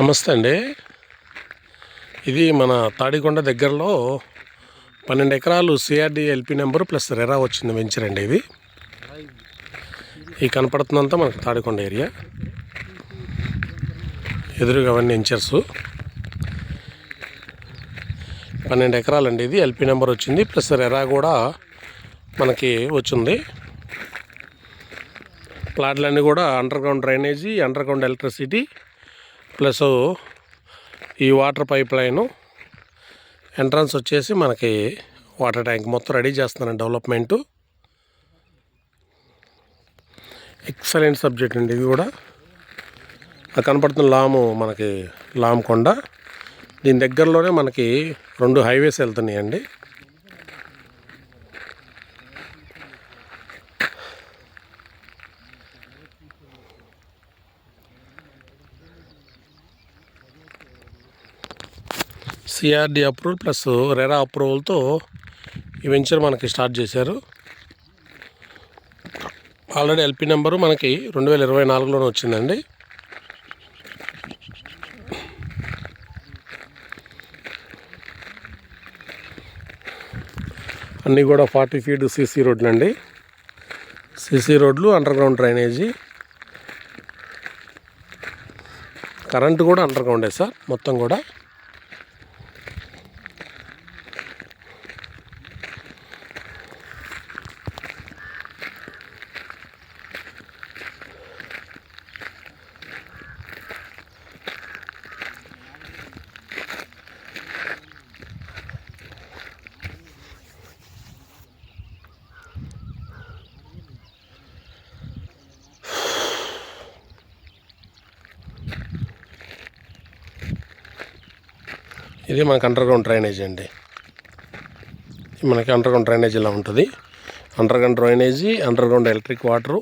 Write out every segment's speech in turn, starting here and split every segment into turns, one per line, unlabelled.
నమస్తే అండి. ఇది మన తాడికొండ దగ్గరలో పన్నెండు ఎకరాలు CRD LP number plus RERA వచ్చింది వెంచర్ అండి ఇది. ఈ కనపడుతుందంతా మనకు తాడికొండ ఏరియా. ఎదురుగా అవన్నీ వెంచర్స్. పన్నెండు ఎకరాలండి ఇది. ఎల్పి నెంబర్ వచ్చింది. ప్లస్ రెరా కూడా మనకి వచ్చింది. ప్లాట్లన్నీ కూడా underground drainage underground electricity plus ఈ వాటర్ పైప్ లైను ఎంట్రన్స్ వచ్చేసి మనకి వాటర్ ట్యాంక్ మొత్తం రెడీ చేస్తున్నాను డెవలప్మెంటు. ఎక్సలెంట్ సబ్జెక్ట్ అండి ఇది కూడా. కనపడుతున్న లాము మనకి లామ్ కొండ దీని దగ్గరలోనే మనకి రెండు హైవేస్ వెళ్తున్నాయండి. సిఆర్డి అప్రూవల్ ప్లస్ రెరా అప్రూవల్తో ఈ వెంచర్ మనకి స్టార్ట్ చేశారు. ఆల్రెడీ ఎల్పి నెంబరు మనకి రెండు వేల ఇరవై నాలుగులోనే వచ్చిందండి. అన్నీ కూడా ఫార్టీ ఫీట్ సీసీ రోడ్లు అండి. సీసీ రోడ్లు అండర్ గ్రౌండ్ డ్రైనేజీ. కరెంటు కూడా అండర్ గ్రౌండే సార్ మొత్తం కూడా. ఇది మనకి అండర్గ్రౌండ్ డ్రైనేజ్ డ్రైనేజీ అండి మనకి అండర్గ్రౌండ్ డ్రైనేజ్ ఇలా ఉంటుంది. Underground drainage underground electric water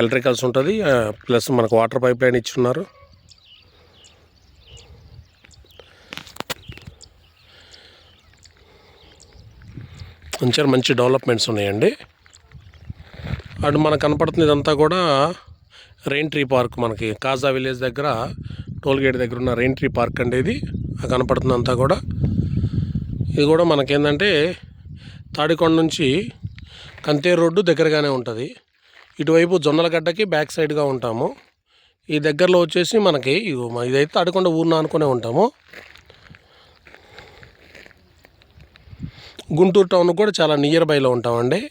electricals ఉంటుంది. ప్లస్ మనకు వాటర్ పైప్ లైన్ ఇచ్చున్నారు. మంచిగా మంచి డెవలప్మెంట్స్ ఉన్నాయండి. అటు మనకు కనపడుతుంది ఇదంతా కూడా రెయిన్ ట్రీ పార్క్ మనకి. కాజా విలేజ్ దగ్గర టోల్గేట్ దగ్గర ఉన్న రెయిన్ ట్రీ పార్క్ అండి ఇది. కనపడుతుందంతా కనపడుతుంది అంతా కూడా. ఇది కూడా మనకేంటంటే తాడికొండ నుంచి కంతేరు రోడ్డు దగ్గరగానే ఉంటుంది. ఇటువైపు జొన్నలగడ్డకి బ్యాక్ సైడ్గా ఉంటాము. ఈ దగ్గరలో వచ్చేసి మనకి ఇదైతే తాడికొండ ఊరిన అనుకునే ఉంటాము. గుంటూరు టౌన్ కూడా చాలా నియర్ బైలో ఉంటామండి.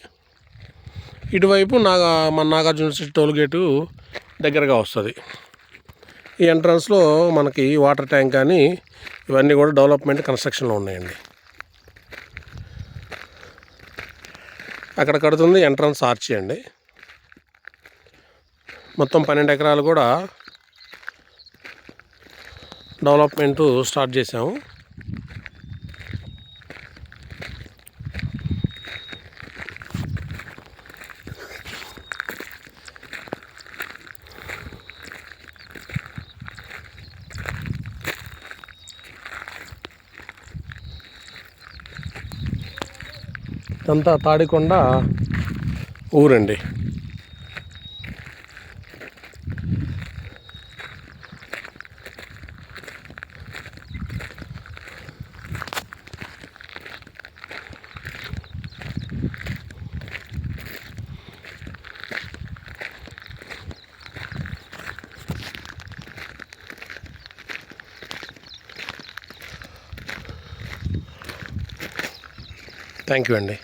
ఇటువైపు నాగా మన నాగార్జున యూనివర్సిటీ టోల్ గేటు దగ్గరగా వస్తుంది. ఈ ఎంట్రన్స్లో మనకి వాటర్ ట్యాంక్ కానీ ఇవన్నీ కూడా డెవలప్మెంట్ కన్స్ట్రక్షన్లో ఉన్నాయండి. అక్కడ కడుతుంది ఎంట్రన్స్ ఆర్చి అండి. మొత్తం పన్నెండు ఎకరాలు కూడా డెవలప్మెంట్ స్టార్ట్ చేసాము ఇదంతా తాడికొండ ఊరండి. థ్యాంక్ యూ అండి.